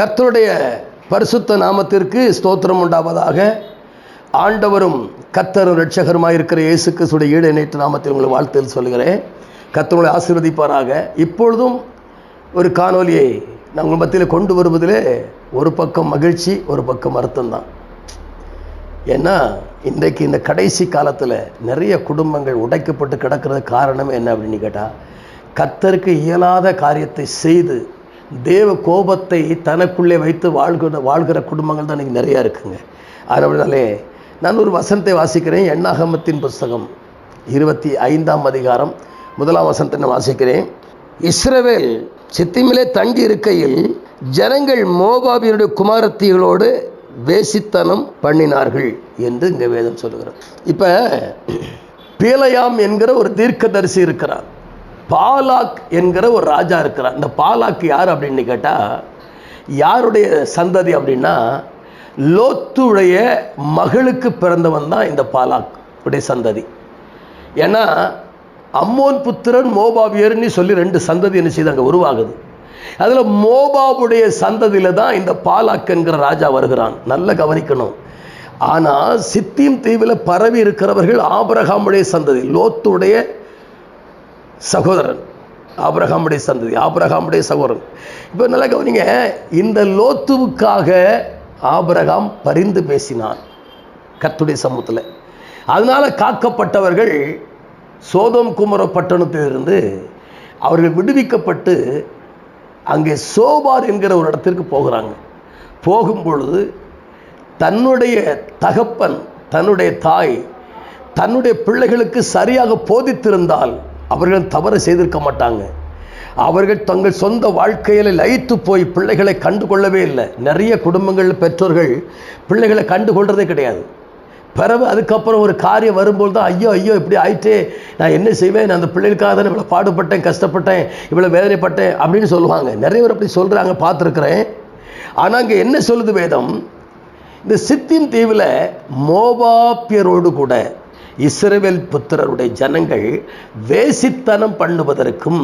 கர்த்தருடைய பரிசுத்த நாமத்திற்கு ஸ்தோத்திரம் உண்டாவதாக. ஆண்டவரும் கத்தரும் ரட்சகருமாக இருக்கிற இயேசு கிறிஸ்துடைய ஈடு நேற்று நாமத்தில் உங்களை வாழ்த்தில் சொல்கிறேன் கத்தருடைய ஆசீர்வதிப்பாராக. இப்பொழுதும் ஒரு காணொலியை நாங்கள் மத்தியில் கொண்டு வருவதிலே ஒரு பக்கம் மகிழ்ச்சி ஒரு பக்கம் வருத்தம்தான். ஏன்னா இன்றைக்கு இந்த கடைசி காலத்தில் நிறைய குடும்பங்கள் உடைக்கப்பட்டு கிடக்கிறது காரணம் என்ன அப்படின்னு கேட்டால் கத்தருக்கு இயலாத காரியத்தை செய்து தேவ கோபத்தை தனக்குள்ளே வைத்து வாழ்கிற வாழ்கிற குடும்பங்கள் தான் இன்றைக்கி நிறையா இருக்குங்க. அதனாலே நான் ஒரு வசனத்தை வாசிக்கிறேன். எண்ணாகமத்தின் புஸ்தகம் இருபத்தி ஐந்தாம் அதிகாரம் முதலாம் வசனத்தை நான் வாசிக்கிறேன். இஸ்ரவேல் சித்திமிலே தங்கி இருக்கையில் ஜனங்கள் மோபாபியனுடைய குமாரத்திகளோடு வேசித்தனம் பண்ணினார்கள் என்று இங்கே வேதம் சொல்லுகிறார் இப்போ பீலயாம் என்கிற ஒரு தீர்க்கதரிசி இருக்கிறார். பாலாக் என்கிற ஒரு ராஜா இருக்கிறார். இந்த பாலாக் யார் அப்படின்னு கேட்டால் யாருடைய சந்ததி அப்படின்னா லோத்துடைய மகளுக்கு பிறந்தவன் தான் இந்த பாலாக் உடைய சந்ததி. ஏன்னா அம்மோன் புத்திரன் மோபாவியர்னு சொல்லி ரெண்டு சந்ததி என்ன செய்து அங்கே உருவாகுது. அதில் மோபாவுடைய சந்ததியில் தான் இந்த பாலாக் என்கிற ராஜா வருகிறான். நல்ல கவனிக்கணும். ஆனால் சித்தீம் தீவில் பரவி இருக்கிறவர்கள் ஆபரகாமுடைய சந்ததி லோத்துடைய சகோதரன் ஆபிரகாமுடைய சந்ததி ஆபிரகாமுடைய சகோதரன் இப்போ நல்லா கவனிங்க இந்த லோத்துவுக்காக ஆபிரகாம் பரிந்து பேசினான் கத்துடைய சமூகத்தில். அதனால் காக்கப்பட்டவர்கள் சோதம் குமர பட்டணத்திலிருந்து அவர்கள் விடுவிக்கப்பட்டு அங்கே சோபார் என்கிற ஒரு இடத்திற்கு போகிறாங்க. போகும்பொழுது தன்னுடைய தகப்பன் தன்னுடைய தாய் தன்னுடைய பிள்ளைகளுக்கு சரியாக போதித்திருந்தால் அவர்கள் தவறு செய்திருக்க மாட்டாங்க. அவர்கள் தங்கள் சொந்த வாழ்க்கையில் லயித்து போய் பிள்ளைகளை கண்டுகொள்ளவே இல்லை. நிறைய குடும்பங்கள் பெற்றோர்கள் பிள்ளைகளை கண்டுகொள்றதே கிடையாது. பிறகு அதுக்கப்புறம் ஒரு காரியம் வரும்போது தான் ஐயோ ஐயோ இப்படி ஆயிட்டே. நான் என்ன செய்வேன்? நான் அந்த பிள்ளைகளுக்காக தான் இவ்வளோ பாடுபட்டேன் கஷ்டப்பட்டேன் இவ்வளோ வேதனைப்பட்டேன் அப்படின்னு சொல்லுவாங்க. நிறைய பேர் அப்படி சொல்கிறாங்க பார்த்துருக்குறேன். ஆனால் அங்கே என்ன சொல்லுது வேதம்? இந்த சித்தின் தீவில் மோபாப்பியரோடு கூட இஸ்ரவேல் புத்திரருடைய ஜனங்கள் வேசித்தனம் பண்ணுவதற்கும்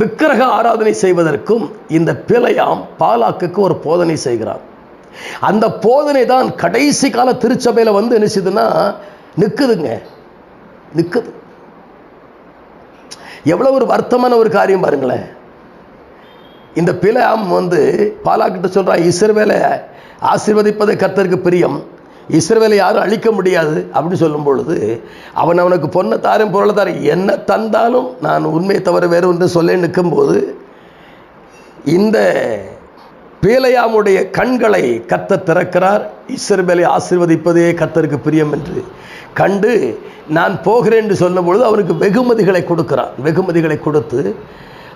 விக்கிரக ஆராதனை செய்வதற்கும் இந்த பிழையாம் பாலாக்குக்கு ஒரு போதனை செய்கிறார். அந்த போதனை தான் கடைசி கால திருச்சபையில் வந்து நினைச்சதுன்னா நிற்குதுங்க நிற்குது எவ்வளோ ஒரு வருத்தமான ஒரு காரியம் பாருங்களேன். இந்த பிழையாம் வந்து பாலாக்கிட்ட சொல்கிறான் இஸ்ரவேலை ஆசீர்வதிப்பதை கர்த்தருக்கு பிரியம். இஸ்ரவேலை யாரும் அழிக்க முடியாது அப்படின்னு சொல்லும் பொழுது அவன் அவனுக்கு பொண்ணை தாரும் பொருளை தாரும் என்ன தந்தாலும் நான் உண்மையை தவிர வேறு ஒன்று சொல்ல நிற்கும்போது இந்த பேலையாமுடைய கண்களை கத்த திறக்கிறார். இஸ்ரவேலை ஆசிர்வதிப்பதே கத்தருக்கு பிரியம் என்று கண்டு நான் போகிறேன் என்று சொல்லும் பொழுது அவனுக்கு வெகுமதிகளை கொடுக்கிறான். வெகுமதிகளை கொடுத்து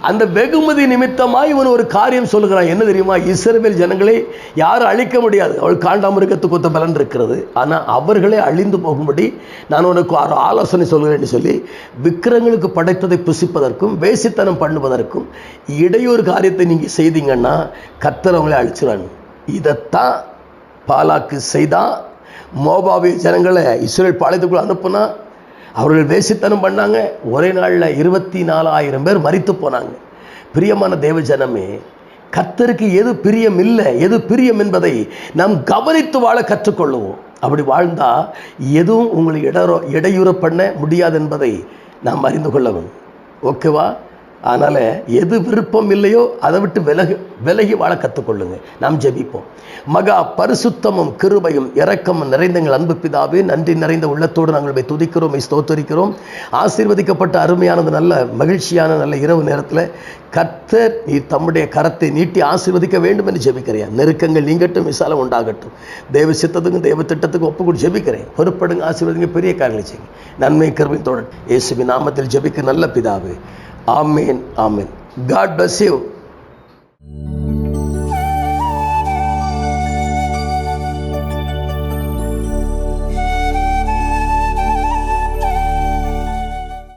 அந்த வெகுமதி நிமித்தமாக இவன் ஒரு காரியம் சொல்லுகிறான் என்ன தெரியுமா? இஸ்ரேல் ஜனங்களை யாரும் அழிக்க முடியாது. அவள் காண்டாமிருகத்துக்கு ஒத்த பலன் இருக்கிறது. ஆனால் அவர்களே அழிந்து போகும்படி நான் உனக்கு ஒரு ஆலோசனை சொல்கிறேன்னு சொல்லி விக்கிரங்களுக்கு படைத்ததை புசிப்பதற்கும் வேசித்தனம் பண்ணுவதற்கும் இடையூறு காரியத்தை நீங்கள் செய்தீங்கன்னா கத்தர் அவங்களே அழிச்சிடாங்க இதைத்தான் பாலாக்கு செய்தான். மோபாவி ஜனங்களை இஸ்ரேல் பாளையத்துக்குள்ளே அனுப்புனா அவர்கள் வேசித்தனம் பண்ணாங்க. ஒரே நாளில் இருபத்தி நாலாயிரம் பேர் மறித்து போனாங்க. பிரியமான தேவ ஜனமே கத்தருக்கு எது பிரியம் இல்லை எது பிரியம் என்பதை நாம் கவனித்து வாழ கற்றுக்கொள்ளுவோம். அப்படி வாழ்ந்தால் எதுவும் உங்களை இடரோ இடையூற பண்ண முடியாது என்பதை நாம் அறிந்து கொள்ளவும் ஓகேவா? அதனால் எது விருப்பம் இல்லையோ அதை விட்டு விலகு விலகி வாழ கற்றுக்கொள்ளுங்க நாம் ஜெபிப்போம். மகா பரிசுத்தமும் கிருபையும் இரக்கமும் நிறைந்த எங்கள் அன்பு பிதாவே நன்றி நிறைந்த உள்ளத்தோடு நாங்கள் போய் துதிக்கிறோம் ஸ்தோத்தரிக்கிறோம். ஆசீர்வதிக்கப்பட்ட அருமையானது நல்ல மகிழ்ச்சியான நல்ல இரவு நேரத்தில் கர்த்தர் நீ தம்முடைய கரத்தை நீட்டி ஆசீர்வதிக்க வேண்டும் என்று ஜெபிக்கிறேன். நெருக்கங்கள் நீங்கட்டும் விசாலம் உண்டாகட்டும். தேவ சித்தத்துக்கும் தெய்வ திட்டத்துக்கும் ஒப்பு கூட ஜெபிக்கிறேன். பொறுப்படுங்க ஆசீர்வதிங்க பெரிய காரியங்களை செய்யுங்க. நன்மை கருவின் தொடர் இயேசுவின் நாமத்தில் ஜெபிக்க நல்ல பிதாவே amen amen God bless you